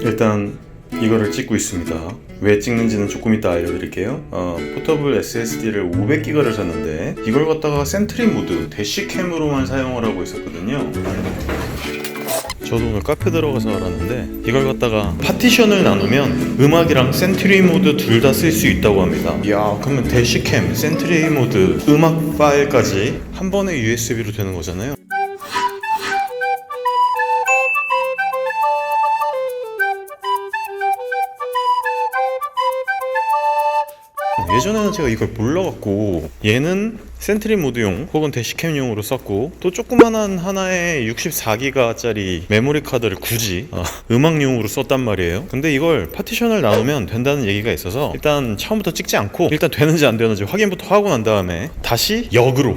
일단 이거를 찍고 있습니다. 왜 찍는지는 조금 이따 알려드릴게요. 어, 포터블 SSD를 500기가를 샀는데 이걸 갖다가 센트리 모드 대시캠으로만 사용을 하고 있었거든요. 저도 오늘 카페 들어가서 알았는데 이걸 갖다가 파티션을 나누면 음악이랑 센트리 모드 둘 다 쓸 수 있다고 합니다. 이야 그러면 대시캠, 센트리 모드, 음악 파일까지 한 번에 USB로 되는 거잖아요. 예전에는 제가 이걸 몰라갖고 얘는 센트리 모드용 혹은 대시캠용으로 썼고 또 조그만한 하나의 64기가짜리 메모리 카드를 굳이 어, 음악용으로 썼단 말이에요. 근데 이걸 파티션을 나누면 된다는 얘기가 있어서 일단 처음부터 찍지 않고 일단 되는지 안 되는지 확인부터 하고 난 다음에 다시 역으로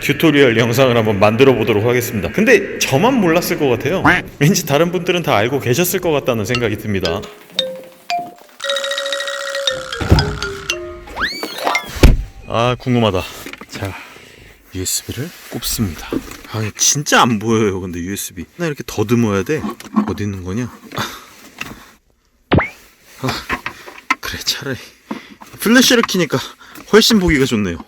튜토리얼 영상을 한번 만들어 보도록 하겠습니다. 근데 저만 몰랐을 것 같아요. 왠지 다른 분들은 다 알고 계셨을 것 같다는 생각이 듭니다 아 궁금하다. 자 USB를 꼽습니다. 아 진짜 안 보여요 근데 USB 나 이렇게 더듬어야 돼? 어디 있는 거냐? 아, 그래 차라리. 플래시를 키니까 훨씬 보기가 좋네요.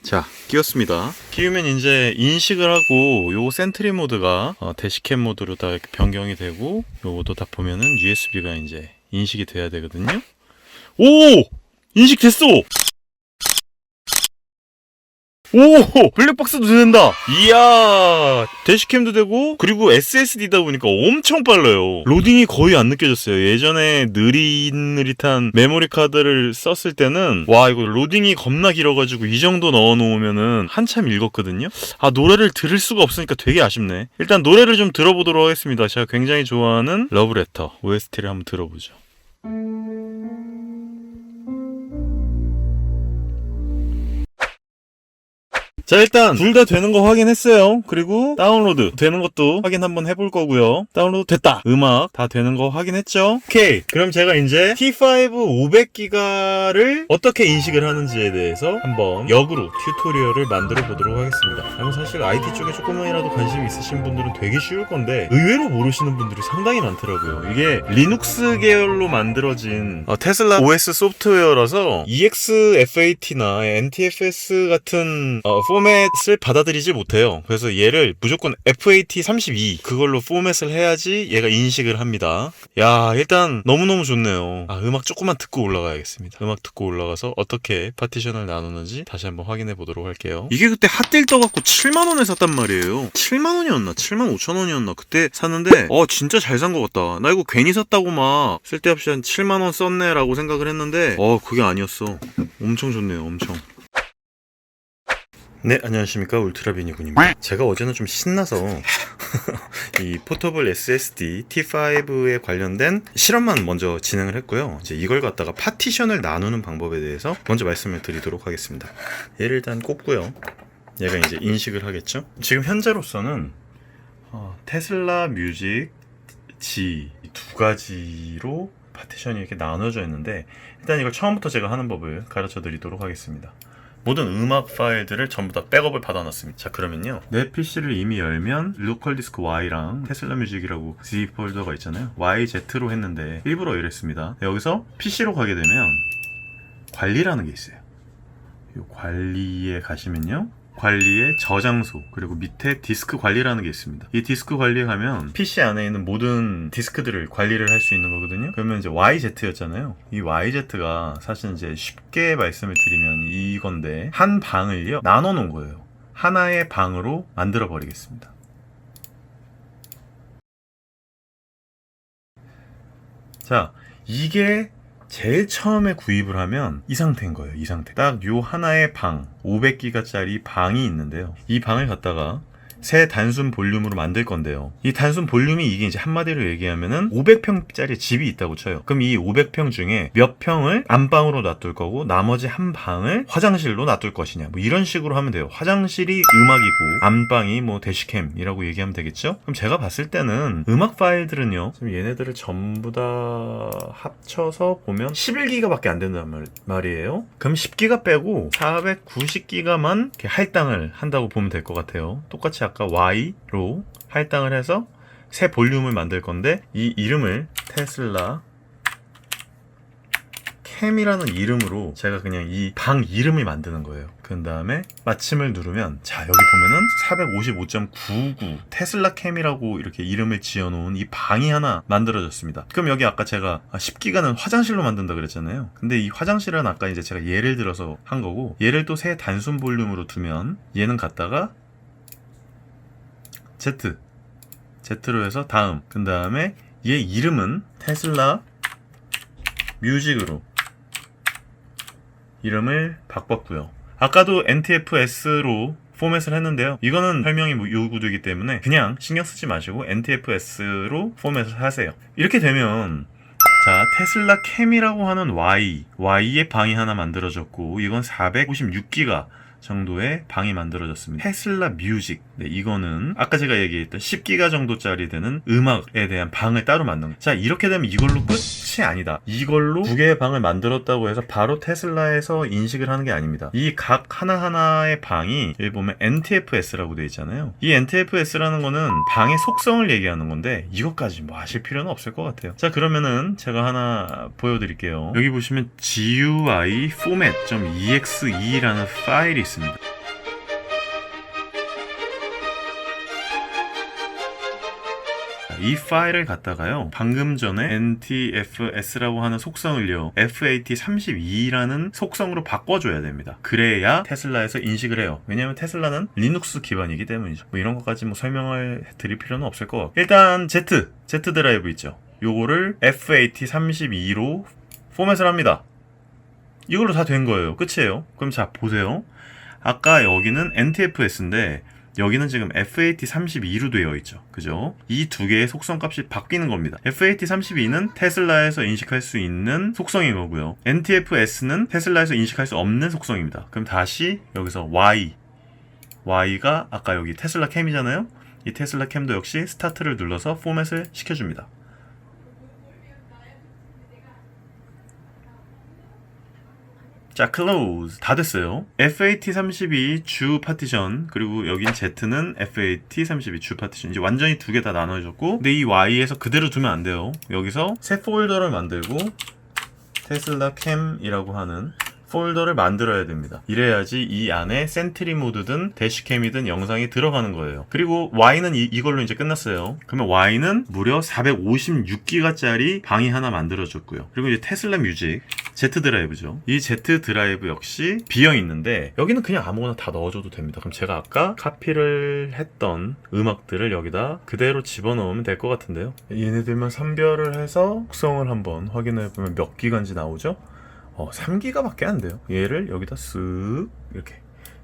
자 끼웠습니다. 끼우면 이제 인식을 하고 요 센트리 모드가 어, 대시캠 모드로 다 변경이 되고 요것도 다 보면은 USB가 이제 인식이 돼야 되거든요. 오! 인식됐어 오! 블랙박스도 되는다! 이야! 대시캠도 되고, 그리고 SSD다 보니까 엄청 빨라요. 로딩이 거의 안 느껴졌어요. 예전에 느릿느릿한 메모리 카드를 썼을 때는, 와, 이거 로딩이 겁나 길어가지고 이 정도 넣어놓으면은 한참 읽었거든요? 아, 노래를 들을 수가 없으니까 되게 아쉽네. 일단 노래를 좀 들어보도록 하겠습니다. 제가 굉장히 좋아하는 러브레터 OST를 한번 들어보죠. 자 일단 둘 다 되는 거 확인했어요. 그리고 다운로드 되는 것도 확인 한번 해볼 거고요. 다운로드 됐다. 음악 다 되는 거 확인했죠? 오케이. 그럼 제가 이제 T5 500기가를 어떻게 인식을 하는지에 대해서 한번 역으로 튜토리얼을 만들어 보도록 하겠습니다. 아니 사실 IT 쪽에 조금만이라도 관심 있으신 분들은 되게 쉬울 건데 의외로 모르시는 분들이 상당히 많더라고요. 이게 리눅스 계열로 만들어진 어, 테슬라 OS 소프트웨어라서 EXFAT나 NTFS 같은 어, 포맷을 받아들이지 못해요. 그래서 얘를 무조건 FAT32 그걸로 포맷을 해야지 얘가 인식을 합니다. 야 일단 너무너무 좋네요. 아 음악 조금만 듣고 올라가야겠습니다. 음악 듣고 올라가서 어떻게 파티션을 나누는지 다시 한번 확인해 보도록 할게요. 이게 그때 핫딜 떠갖고 7만원에 샀단 말이에요. 7만원이었나? 7만 5천원이었나? 그때 샀는데 어 진짜 잘 산 것 같다. 나 이거 괜히 샀다고 막 쓸데없이 한 7만원 썼네 라고 생각을 했는데 어 그게 아니었어. 엄청 좋네요. 엄청. 네, 안녕하십니까. 울트라비니군입니다. 제가 어제는 좀 신나서 이 포터블 SSD T5에 관련된 실험만 먼저 진행을 했고요. 이제 이걸 갖다가 파티션을 나누는 방법에 대해서 먼저 말씀을 드리도록 하겠습니다. 얘를 일단 꼽고요. 얘가 이제 인식을 하겠죠. 지금 현재로서는 어, 테슬라 뮤직 G 두 가지로 파티션이 이렇게 나눠져 있는데 일단 이걸 처음부터 제가 하는 법을 가르쳐 드리도록 하겠습니다. 모든 음악 파일들을 전부 다 백업을 받아놨습니다. 자 그러면요 내 PC를 이미 열면 로컬 디스크 Y랑 테슬라 뮤직이라고 Z 폴더가 있잖아요 YZ로 했는데 일부러 이랬습니다. 여기서 PC로 가게 되면 관리라는 게 있어요. 이 관리에 가시면요 관리의 저장소 그리고 밑에 디스크 관리라는 게 있습니다. 이 디스크 관리에 가면 PC 안에 있는 모든 디스크들을 관리를 할 수 있는 거거든요. 그러면 이제 YZ였잖아요. 이 YZ가 사실 이제 쉽게 말씀을 드리면 이건데 한 방을요 나눠 놓은 거예요. 하나의 방으로 만들어 버리겠습니다. 자, 이게 제일 처음에 구입을 하면 이 상태인 거예요. 이 상태. 딱 요 하나의 방, 500기가짜리 방이 있는데요. 이 방을 갖다가 새 단순 볼륨으로 만들 건데요. 이 단순 볼륨이 이게 이제 한마디로 얘기하면은 500평짜리 집이 있다고 쳐요. 그럼 이 500평 중에 몇 평을 안방으로 놔둘 거고 나머지 한 방을 화장실로 놔둘 것이냐. 뭐 이런 식으로 하면 돼요. 화장실이 음악이고 안방이 뭐 대시캠이라고 얘기하면 되겠죠? 그럼 제가 봤을 때는 음악 파일들은요. 지금 얘네들을 전부 다 합쳐서 보면 11기가밖에 안 된단 말, 말이에요. 그럼 10기가 빼고 490기가만 할당을 한다고 보면 될 것 같아요. 똑같이 아까 Y로 할당을 해서 새 볼륨을 만들 건데 이 이름을 테슬라 캠이라는 이름으로 제가 그냥 이 방 이름을 만드는 거예요. 그 다음에 마침을 누르면 자 여기 보면은 455.99 테슬라 캠이라고 이렇게 이름을 지어놓은 이 방이 하나 만들어졌습니다. 그럼 여기 아까 제가 10기가는 화장실로 만든다 그랬잖아요. 근데 이 화장실은 아까 이제 제가 예를 들어서 한 거고 얘를 또 새 단순 볼륨으로 두면 얘는 갔다가 Z Z로 해서 다음 그 다음에 얘 이름은 테슬라 뮤직으로 이름을 바꿨고요. 아까도 NTFS로 포맷을 했는데요. 이거는 설명이 뭐 요구되기 때문에 그냥 신경 쓰지 마시고 NTFS로 포맷을 하세요. 이렇게 되면 자 테슬라 캠이라고 하는 Y Y의 방이 하나 만들어졌고 이건 456기가 정도의 방이 만들어졌습니다. 테슬라 뮤직. 네, 이거는 아까 제가 얘기했던 10기가 정도짜리 되는 음악에 대한 방을 따로 만든 거. 자, 이렇게 되면 이걸로 끝이 아니다. 이걸로 두 개의 방을 만들었다고 해서 바로 테슬라에서 인식을 하는 게 아닙니다. 이 각 하나하나의 방이 여기 보면 NTFS라고 되어 있잖아요. 이 NTFS라는 거는 방의 속성을 얘기하는 건데 이것까지 뭐 아실 필요는 없을 것 같아요. 자, 그러면은 제가 하나 보여드릴게요. 여기 보시면 GUI format.exe 라는 파일이 있습니다. 이 파일을 갖다가요 방금 전에 NTFS라고 하는 속성을요 FAT32라는 속성으로 바꿔줘야 됩니다. 그래야 테슬라에서 인식을 해요. 왜냐하면 테슬라는 리눅스 기반이기 때문이죠. 뭐 이런 것까지 뭐 설명을 드릴 필요는 없을 것 같고. 일단 Z Z 드라이브 있죠. 요거를 FAT32로 포맷을 합니다. 이걸로 다 된 거예요. 끝이에요. 그럼 자 보세요 아까 여기는 NTFS인데 여기는 지금 FAT32로 되어 있죠. 그죠? 이 두 개의 속성 값이 바뀌는 겁니다. FAT32는 테슬라에서 인식할 수 있는 속성인 거고요. NTFS는 테슬라에서 인식할 수 없는 속성입니다. 그럼 다시 여기서 Y. Y가 아까 여기 테슬라 캠이잖아요? 이 테슬라 캠도 역시 스타트를 눌러서 포맷을 시켜줍니다. 자, close. 다 됐어요. FAT32 주 파티션, 그리고 여긴 Z는 FAT32 주 파티션. 이제 완전히 두 개 다 나눠졌고, 근데 이 Y에서 그대로 두면 안 돼요. 여기서 새 폴더를 만들고, 테슬라 캠이라고 하는 폴더를 만들어야 됩니다. 이래야지 이 안에 센트리 모드든 대시캠이든 영상이 들어가는 거예요. 그리고 Y는 이, 걸로 이제 끝났어요. 그러면 Y는 무려 456기가짜리 방이 하나 만들어졌고요. 그리고 이제 테슬라 뮤직 Z 드라이브죠. 이 Z 드라이브 역시 비어 있는데 여기는 그냥 아무거나 다 넣어줘도 됩니다. 그럼 제가 아까 카피를 했던 음악들을 여기다 그대로 집어넣으면 될 것 같은데요. 얘네들만 선별을 해서 속성을 한번 확인해 보면 몇 기간지 나오죠? 어, 3기가밖에 안 돼요. 얘를 여기다 쓱 이렇게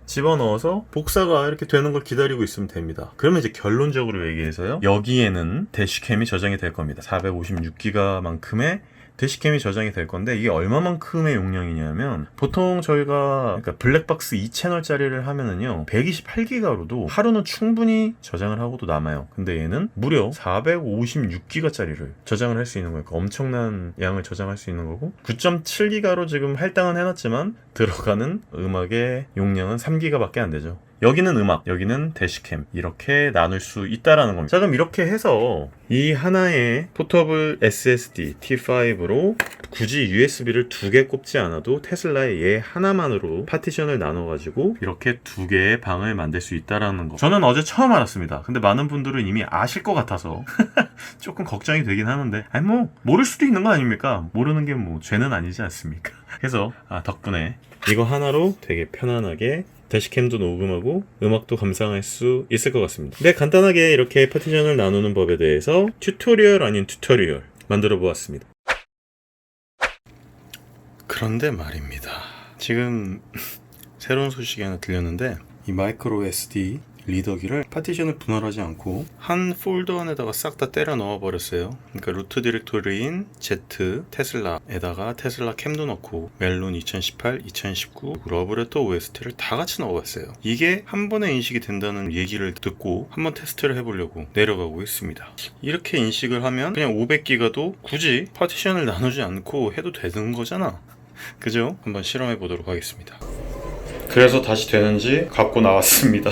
집어넣어서 복사가 이렇게 되는 걸 기다리고 있으면 됩니다. 그러면 이제 결론적으로 얘기해서요. 여기에는 대시캠이 저장이 될 겁니다. 456기가만큼의 대시캠이 저장이 될 건데 이게 얼마만큼의 용량이냐면 보통 저희가 그러니까 블랙박스 2채널짜리를 하면은요 128기가로도 하루는 충분히 저장을 하고도 남아요. 근데 얘는 무려 456기가짜리를 저장을 할 수 있는 거니까 엄청난 양을 저장할 수 있는 거고 9.7기가로 지금 할당은 해놨지만 들어가는 음악의 용량은 3기가밖에 안 되죠 여기는 음악, 여기는 대시캠 이렇게 나눌 수 있다라는 겁니다. 자 그럼 이렇게 해서 이 하나의 포터블 SSD T5로 굳이 USB를 두 개 꼽지 않아도 테슬라의 얘 하나만으로 파티션을 나눠가지고 이렇게 두 개의 방을 만들 수 있다라는 거. 저는 어제 처음 알았습니다. 근데 많은 분들은 이미 아실 것 같아서 조금 걱정이 되긴 하는데 아니 뭐 모를 수도 있는 거 아닙니까? 모르는 게 뭐 죄는 아니지 않습니까? 그래서 아, 덕분에 이거 하나로 되게 편안하게 대시캠도 녹음하고 음악도 감상할 수 있을 것 같습니다. 네, 간단하게 이렇게 파티션을 나누는 법에 대해서 튜토리얼 아닌 튜토리얼 만들어 보았습니다. 그런데 말입니다. 지금 새로운 소식이 하나 들렸는데 이 마이크로 SD 리더기를 파티션을 분할하지 않고 한 폴더 안에다가 싹 다 때려 넣어 버렸어요. 그러니까 루트 디렉토리인 Z 테슬라에다가 테슬라 캠도 넣고 멜론 2018, 2019, 러브레터 OST를 다 같이 넣어봤어요. 이게 한 번에 인식이 된다는 얘기를 듣고 한번 테스트를 해보려고 내려가고 있습니다. 이렇게 인식을 하면 그냥 500기가도 굳이 파티션을 나누지 않고 해도 되는 거잖아. 그죠? 한번 실험해 보도록 하겠습니다. 그래서 다시 되는지 갖고 나왔습니다.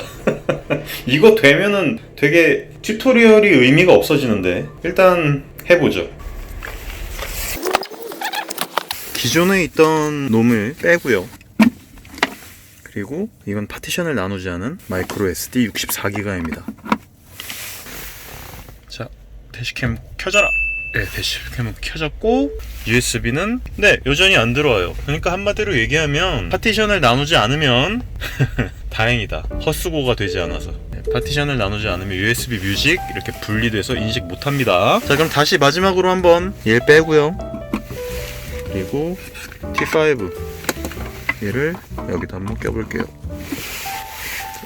이거 되면은 되게 튜토리얼이 의미가 없어지는데 일단 해보죠. 기존에 있던 놈을 빼고요. 그리고 이건 파티션을 나누지 않은 마이크로 SD 64기가입니다. 자, 대시캠 켜져라. 네, 대시캠은 켜졌고 USB는 네 여전히 안 들어와요. 그러니까 한마디로 얘기하면 파티션을 나누지 않으면 다행이다. 헛수고가 되지 않아서. 네, 파티션을 나누지 않으면 USB 뮤직 이렇게 분리돼서 인식 못합니다. 자 그럼 다시 마지막으로 한번 얘 빼고요. 그리고 T5 얘를 여기다 한번 껴볼게요.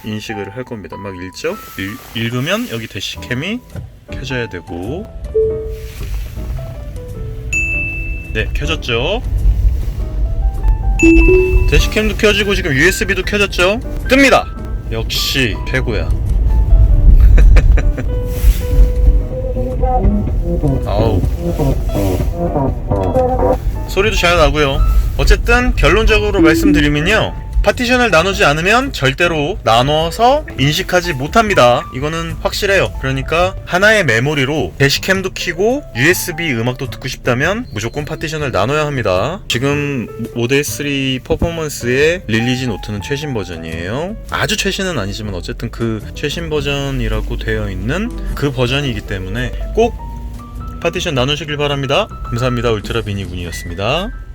인식을 할 겁니다. 막 읽죠? 읽, 읽으면 여기 대시캠이 켜져야 되고 네 켜졌죠? 대시캠도 켜지고 지금 USB도 켜졌죠? 뜹니다. 역시 최고야. 아우. 소리도 잘 나고요. 어쨌든 결론적으로 말씀드리면요 파티션을 나누지 않으면 절대로 나눠서 인식하지 못합니다. 이거는 확실해요. 그러니까 하나의 메모리로 대시캠도 키고 USB 음악도 듣고 싶다면 무조건 파티션을 나눠야 합니다. 지금 모델 3 퍼포먼스의 릴리지 노트는 최신 버전이에요. 아주 최신은 아니지만 어쨌든 그 최신 버전이라고 되어 있는 그 버전이기 때문에 꼭 파티션 나누시길 바랍니다. 감사합니다. 울트라 비니군이었습니다.